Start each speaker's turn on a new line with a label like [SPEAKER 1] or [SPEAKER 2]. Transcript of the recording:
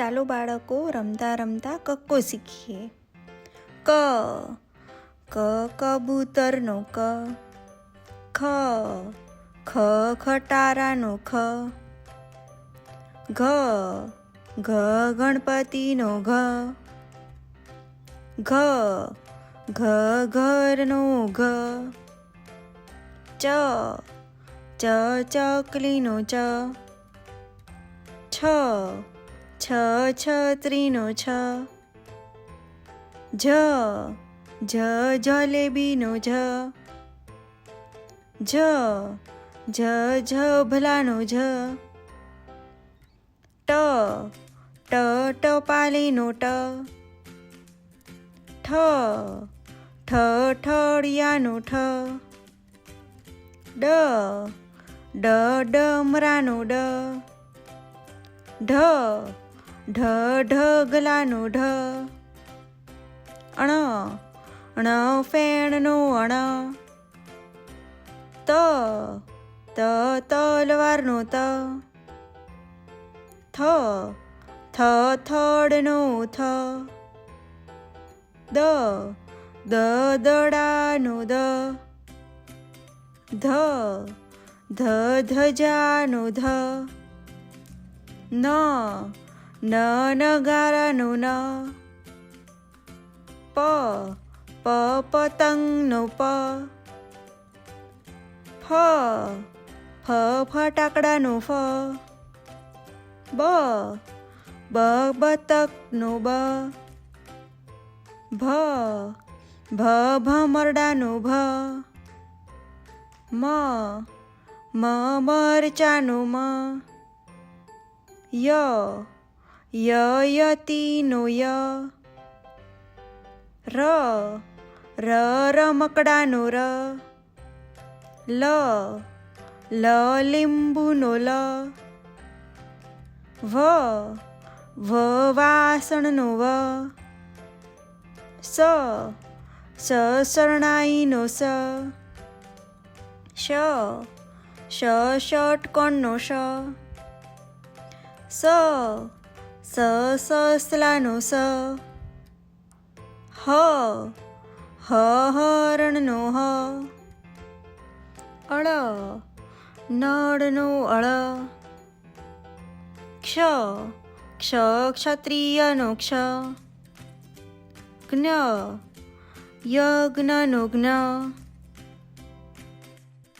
[SPEAKER 1] ચાલો બાળકો રમતા રમતા કક્કો શીખીએ. ક ક કબૂતરનો ક, ખ ખ ખટારાનો ખ, ઘ ઘ ગણપતિનો ઘ ઘ ઘ ઘરનો ઘ, ચ ચ ચકલીનો ચ, છ છ છત્રીનો છ. જ જ, જલેબીનો જ. જ જ જભલાનો જ. ટ ટ, ટપાલીનો ટ. ઠ ઠ, ઠળિયાનો ઠ. ડ ડ, ડમરાનો ડ. ઢ ઢ ઢગલાનો ઢ. અણ અણ, ફેણનો અણ. ત ત તલવારનો ત. થ થ, થડનો થ. દ દ, દડાનો દ. ધ ધ, ધજાનો ધ. ન ન નગારાનો ન પ પ પતંગનો પ ફ ફ ફટાકડાનો ફ બ બ બતકનો બ ભ ભ ભમરડાનો ભ મ મ મરચાનો મ ય ययती नोय र र रमकडा नो र ल ल लिंबू नो ल व व वासण नो व स सरणाई नो स श श षटकोण नो श स સ સસલાનો સ હ હ હરણનો હ અળ નળનો અળ ક્ષ ક્ષ ક્ષત્રિયનો ક્ષ જ્ઞ યજ્ઞનો જ્ઞ